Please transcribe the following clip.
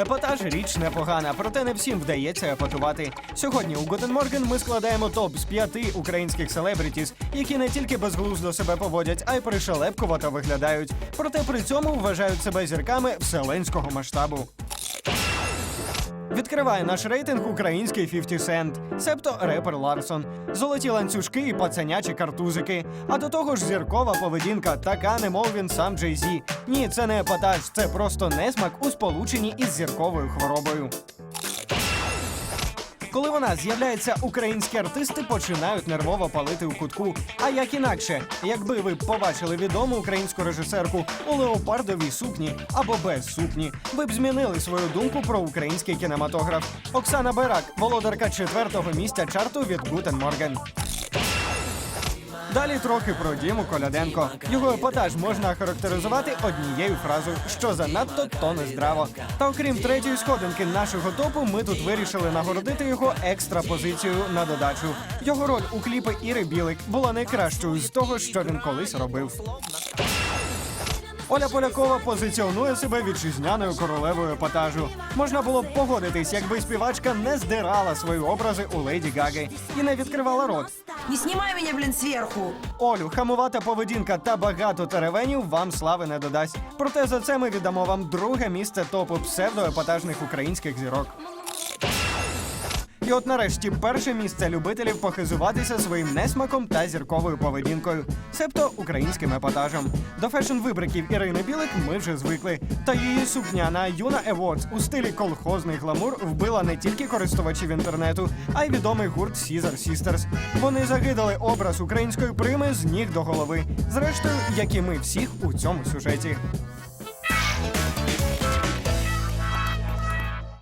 Епатаж річ непогана, проте не всім вдається епатувати. Сьогодні у Guten Морген ми складаємо топ з п'яти українських селебрітіс, які не тільки безглуздо себе поводять, а й пришелепкувато виглядають. Проте при цьому вважають себе зірками вселенського масштабу. Відкриває наш рейтинг український 50 Cent, себто репер Ларсон, золоті ланцюжки і пацанячі картузики. А до того ж зіркова поведінка, така немов він сам Джей Зі. Ні, це не епатаж, це просто несмак у сполученні із зірковою хворобою. Коли вона з'являється, українські артисти починають нервово палити у кутку. А як інакше, якби ви побачили відому українську режисерку у леопардовій сукні або без сукні, ви б змінили свою думку про український кінематограф. Оксана Берак, володарка четвертого місця чарту від Гутен Morgen. Далі трохи про Діму Коляденко. Його епатаж можна характеризувати однією фразою, що занадто то нездраво. Та окрім третьої сходинки нашого топу, ми тут вирішили нагородити його екстра позицією на додачу. Його роль у кліпи Іри Білик була найкращою з того, що він колись робив. Оля Полякова позиціонує себе вітчизняною королевою епатажу. Можна було б погодитись, якби співачка не здирала свої образи у Леді Гаги і не відкривала рот. Не снимай меня, блин, сверху. Олю, хамувата поведінка та багато теревенів вам слави не додасть. Проте за це ми віддамо вам друге місце топу псевдоепатажних українських зірок. І от нарешті перше місце любителів похизуватися своїм несмаком та зірковою поведінкою, себто українським епатажем. До фешн-вибриків Ірини Білик ми вже звикли. Та її сукня на Юна Awards у стилі колхозний гламур вбила не тільки користувачів інтернету, а й відомий гурт Caesar Sisters. Вони загидали образ української прими з ніг до голови. Зрештою, як і ми всіх у цьому сюжеті.